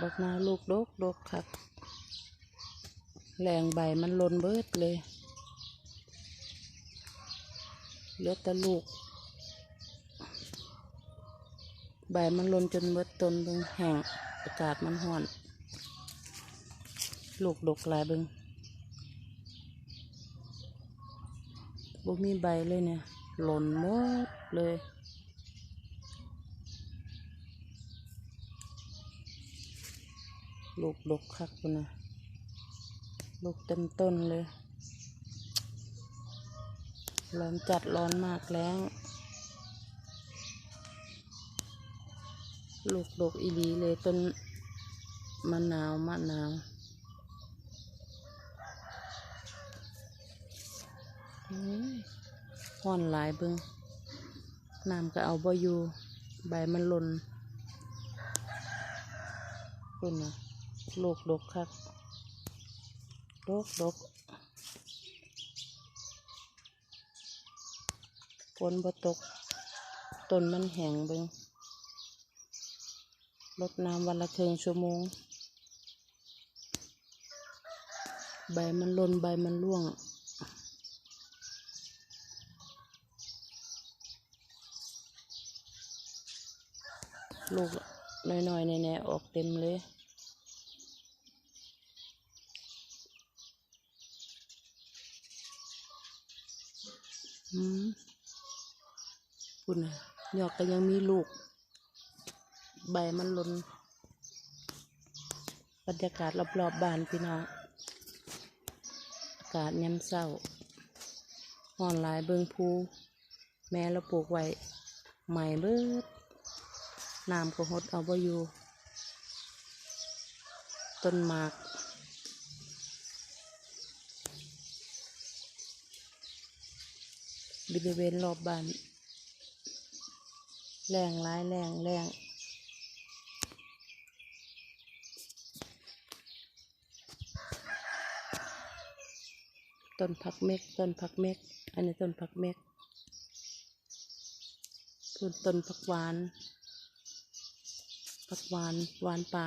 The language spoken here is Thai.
ดอกนาลูกดกดกคักแรงใบมันหลนเบิดเลยเหลือแต่ลูก ใบมันหลนจนเบิดต้นเบิงแห้งอากาศมันห้อน ลูกดกหลายเบิงบ่มีใบเลยเนี่ยหล่นหมดเลย ลูกดกคักคุณนะลูกเต็มต้นเลย ร้อนจัดร้อนมากแล้ว ลูกดกอีหลีเลยต้นมะนาวมะนาวอ้ยห่อนหลายเบิงน้ำก็เอาบ่อยู่ ใบมันหล่นคุณนะ ลูกดกคักดกดกฝนบ่ตกต้นมันแห้งเบิงรดน้ำวันละครึ่งชั่วโมง ใบมันล่นใบมันร่วงลูกน้อยๆแน่ๆออกเต็มเลย อืมคุณน่ะหยอกก็ยังมีลูก ใบมันหล่นบรรยากาศรอบๆบบ้านพี่น้อง อากาศยามเศร้าห่อนหลายเบิงภู แม่เราปลูกไว้ใหม่เบิดน้ำก็หดเอาบ่อยู่ ต้นหมาก บริเวณรอบบ้านแรงร้ายแรงแรงต้นผักเม็กต้นผักเม็ก อันนี้ต้นผักเม็กต้นต้นผักหวานผักหวานหวานป่า